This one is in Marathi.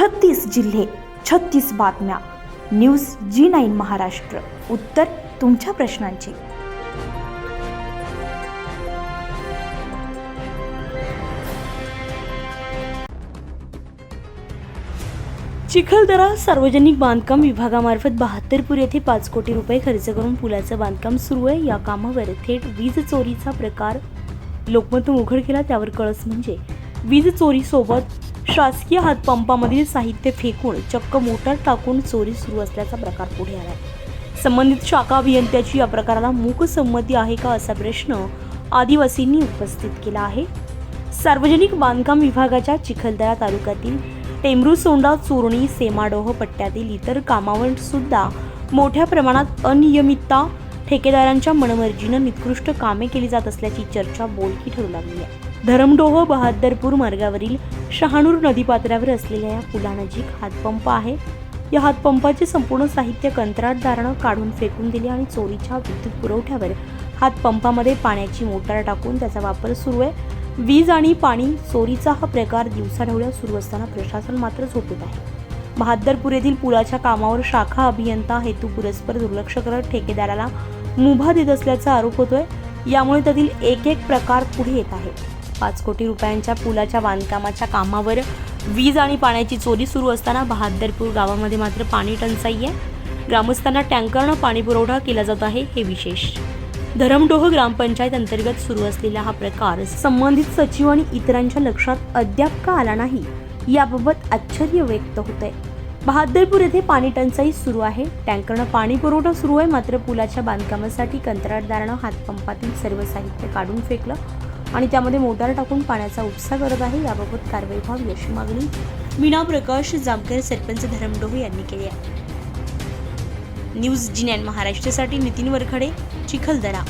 छत्तीस जिल्हे छत्तीस बातम्या. News G nine Maharashtra. उत्तर तुमच्या प्रश्नांची. चिखलदरा सार्वजनिक बांधकाम विभागामार्फत बहात्तरपूर येथे पाच कोटी रुपये खर्च करून पुलाचं बांधकाम सुरू आहे. या कामावर थेट वीज चोरीचा प्रकार. लोकमतून उघड केला त्यावर कळस म्हणजे. वीज चोरीसोबत शासकीय हातपंपामधील साहित्य फेकून चक्क मोटर टाकून चोरी सुरू असल्याचा प्रकार पुढे आला संबंधित शाखा अभियंत्याची या प्रकाराला मूक संमती आहे का असा प्रश्न आदिवासींनी उपस्थित केला आहे. सार्वजनिक बांधकाम विभागाच्या चिखलदरा तालुक्यातील टेमरू सोंडा चोरणी सेमाडोह पट्ट्यातील इतर कामावर सुद्धा मोठ्या प्रमाणात अनियमितता ठेकेदारांच्या मनमर्जीनं निकृष्ट कामे केली जात असल्याची चर्चा बोलकी ठरू लागली आहे. धरमडोह बहादरपूर मार्गावरील शहाणूर नदीपात्रावर असलेल्या या पुलानजीक हातपंप आहे या हातपंपाचे संपूर्ण साहित्य कंत्राटदारानं काढून फेकून दिले आणि चोरीच्या विद्युत पुरवठ्यावर हातपंपामध्ये पाण्याची मोटार टाकून त्याचा वापर सुरू आहे. वीज आणि पाणी चोरीचा हा प्रकार दिवसाढवळ्या सुरू असताना प्रशासन मात्र झोपेत आहे. बहादरपूर येथील पुलाच्या कामावर शाखा अभियंता हेतू पुरस्पर दुर्लक्ष करत ठेकेदाराला मुभा देत असल्याचा आरोप होतोय. यामुळे त्यातील एक एक प्रकार पुढे येत आहे. पाच कोटी रुपयांच्या पुलाच्या बांधकामाच्या कामावर वीज आणि पाण्याची चोरी सुरू असताना बहादरपूर गावामध्ये मात्र पाणी टंचाई आहे. ग्रामस्थांना टँकरनं पाणी पुरवठा केला जात आहे हे विशेष. धरमडोह ग्रामपंचायत अंतर्गत सुरू असलेला हा प्रकार संबंधित सचिव आणि इतरांच्या लक्षात अद्याप का आला नाही याबाबत आश्चर्य व्यक्त होत आहे बहादरपूर येथे पाणी टंचाई सुरू आहे. टँकरनं पाणी पुरवठा सुरू आहे मात्र पुलाच्या बांधकामासाठी कंत्राटदारानं हातपंपातील सर्व साहित्य काढून फेकलं. आणि त्यामध्ये मोटार टाकून पाण्याचा उपसा करत आहे. याबाबत कारवाई व्हावी अशी मागणी मीना प्रकाश जामकर सरपंच धरमडोह यांनी केली आहे. न्यूज जिन्यान महाराष्ट्रासाठी नितीन वरखडे चिखलदरा.